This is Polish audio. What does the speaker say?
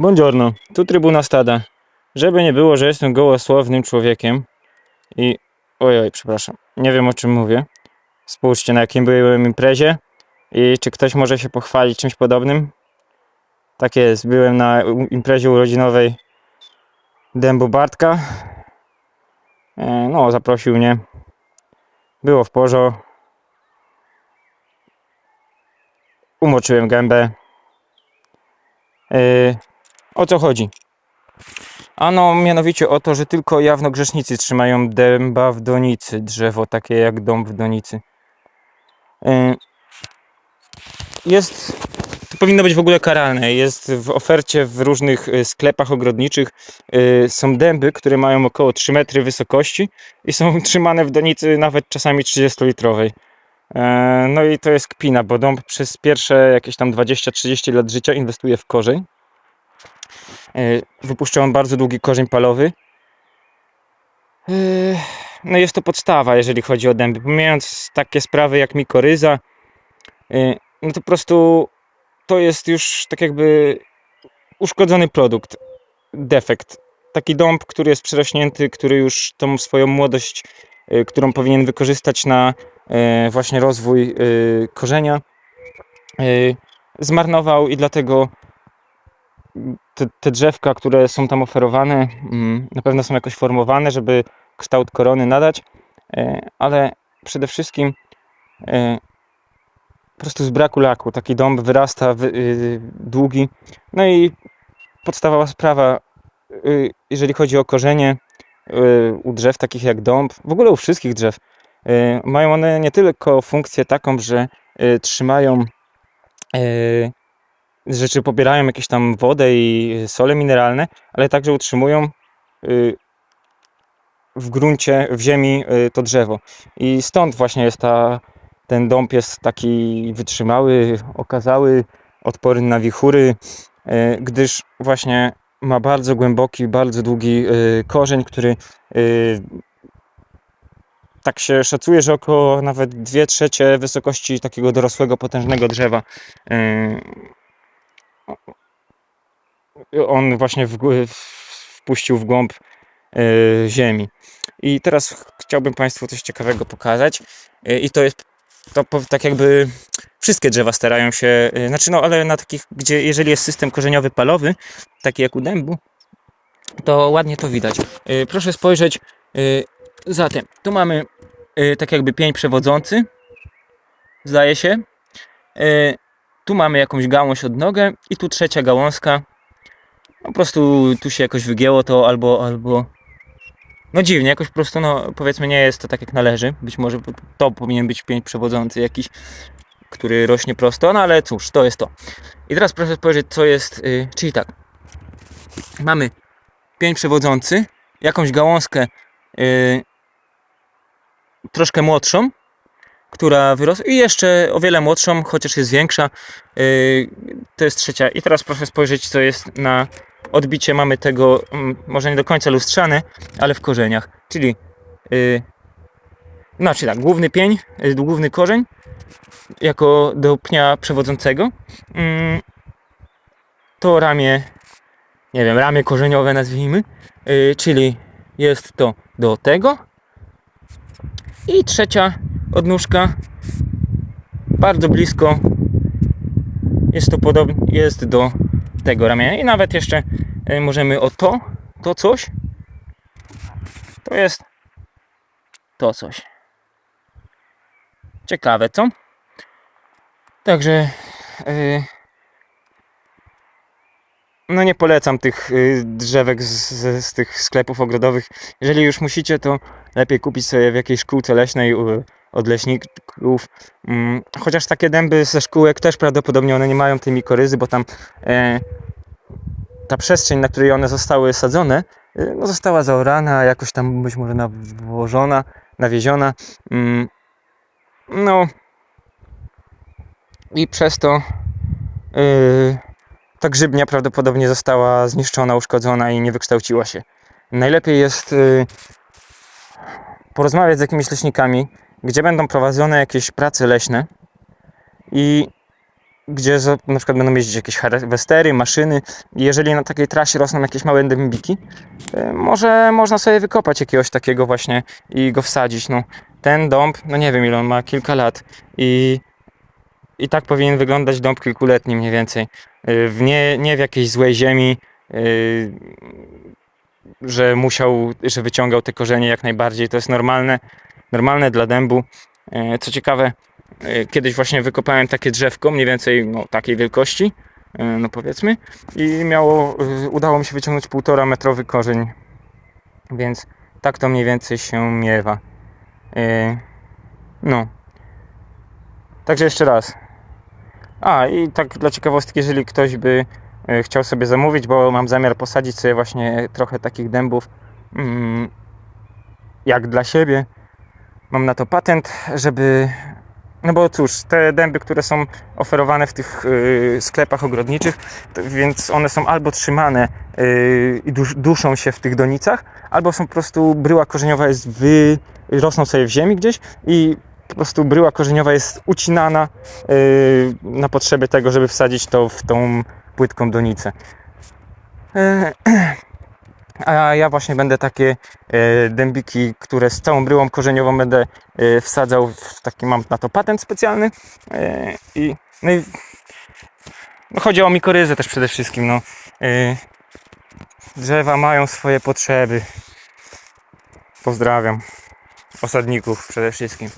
Buongiorno, tu Trybuna Stada. Żeby nie było, że jestem gołosłownym człowiekiem i... Ojoj, przepraszam, nie wiem o czym mówię. Spójrzcie, na jakim byłem imprezie i czy ktoś może się pochwalić czymś podobnym? Tak jest, byłem na imprezie urodzinowej Dębu Bartka. E, No, zaprosił mnie. Było w porzo. Umoczyłem gębę. E, O co chodzi? Ano mianowicie o to, że tylko jawnogrzesznicy trzymają dęba w donicy, drzewo takie jak dąb w donicy. Yy, Jest, to powinno być w ogóle karalne. Jest w ofercie w różnych y, sklepach ogrodniczych y, są dęby, które mają około 3 metry wysokości i są trzymane w donicy nawet czasami 30-litrowej. E, No i to jest kpina, bo dąb przez pierwsze jakieś tam 20-30 lat życia inwestuje w korzeń. E, Wypuszcza bardzo długi korzeń palowy. E, No jest to podstawa, jeżeli chodzi o dęby. Pomijając takie sprawy jak mikoryza, e, no to po prostu to jest już tak jakby uszkodzony produkt, defekt. Taki dąb, który jest przerośnięty, który już tą swoją młodość, którą powinien wykorzystać na właśnie rozwój korzenia, zmarnował i dlatego te, te drzewka, które są tam oferowane, mm, na pewno są jakoś formowane, żeby kształt korony nadać, e, ale przede wszystkim e, po prostu z braku laku taki dąb wyrasta wy, y, długi. No i podstawowa sprawa, y, jeżeli chodzi o korzenie y, u drzew takich jak dąb, w ogóle u wszystkich drzew, mają one nie tylko funkcję taką, że trzymają rzeczy pobierają jakieś tam wodę i sole mineralne, ale także utrzymują y, w gruncie, w ziemi y, to drzewo. I stąd właśnie jest ta, ten dąb jest taki wytrzymały, okazały, odporny na wichury, y, gdyż właśnie ma bardzo głęboki, bardzo długi korzeń, który tak się szacuje, że około nawet 2 trzecie wysokości takiego dorosłego, potężnego drzewa on właśnie w, wpuścił w głąb e, ziemi. I teraz ch- chciałbym Państwu coś ciekawego pokazać. E, I to jest to tak jakby wszystkie drzewa starają się, e, znaczy no ale na takich, gdzie jeżeli jest system korzeniowy palowy, taki jak u dębu, to ładnie to widać. Proszę spojrzeć, zatem tu mamy tak jakby pień przewodzący, zdaje się. Tu mamy jakąś gałąź odnogę i tu trzecia gałązka. Po prostu tu się jakoś wygięło to albo, albo... No dziwnie, jakoś po prostu, no powiedzmy nie jest to tak jak należy. Być może to powinien być pień przewodzący jakiś, który rośnie prosto, no ale cóż, to jest to. I teraz proszę spojrzeć co jest, yy, czyli tak. Mamy pień przewodzący, jakąś gałązkę yy, troszkę młodszą, która wyrosła i jeszcze o wiele młodszą, chociaż jest większa. Yy, to jest trzecia. I teraz proszę spojrzeć, co jest na odbicie. Mamy tego, mm, może nie do końca lustrzane, ale w korzeniach. Czyli, znaczy tak, główny pień, yy, główny korzeń, jako do pnia przewodzącego. Yy, to ramię, nie wiem, ramię korzeniowe nazwijmy, czyli jest to do tego. I trzecia odnóżka bardzo blisko. Jest to podobnie jest do tego ramienia. I nawet jeszcze e, możemy o to to coś. To jest to coś. Ciekawe co? Także e, no nie polecam tych y, drzewek z, z, z tych sklepów ogrodowych. Jeżeli już musicie to lepiej kupić sobie w jakiejś szkółce leśnej od leśników. Mm, Chociaż takie dęby ze szkółek też prawdopodobnie one nie mają tej mikoryzy, bo tam e, ta przestrzeń, na której one zostały sadzone, e, no została zaorana, jakoś tam być może nawożona, nawieziona. Mm, no i przez to e, ta grzybnia prawdopodobnie została zniszczona, uszkodzona i nie wykształciła się. Najlepiej jest e, porozmawiać z jakimiś leśnikami, gdzie będą prowadzone jakieś prace leśne i gdzie na przykład będą jeździć jakieś harwestery, maszyny. Jeżeli na takiej trasie rosną jakieś małe dębiki, y, może można sobie wykopać jakiegoś takiego właśnie i go wsadzić. No, ten dąb, no nie wiem ile on ma, kilka lat i, i tak powinien wyglądać dąb kilkuletni mniej więcej. Y, W nie, nie w jakiejś złej ziemi, y, że musiał, że wyciągał te korzenie jak najbardziej. To jest normalne, normalne dla dębu. Y, Co ciekawe, y, kiedyś właśnie wykopałem takie drzewko, mniej więcej no, takiej wielkości, y, no powiedzmy, i miało, udało mi się wyciągnąć półtora metrowy korzeń. Więc tak to mniej więcej się miewa. No. Także jeszcze raz. A i tak dla ciekawostki, jeżeli ktoś by e, chciał sobie zamówić, bo mam zamiar posadzić sobie właśnie trochę takich dębów mm, jak dla siebie. Mam na to patent, żeby. No bo cóż, te dęby, które są oferowane w tych y, sklepach ogrodniczych, to, więc one są albo trzymane y, i dusz, duszą się w tych donicach, albo są po prostu bryła korzeniowa jest wy, rosną sobie w ziemi gdzieś i po prostu bryła korzeniowa jest ucinana y, na potrzeby tego, żeby wsadzić to w tą płytką donicę. E, A ja właśnie będę takie e, dębiki, które z całą bryłą korzeniową będę e, wsadzał w taki, mam na to patent specjalny e, i, no i no chodzi o mikoryzę też przede wszystkim, no. Drzewa mają swoje potrzeby. Pozdrawiam. Osadników przede wszystkim.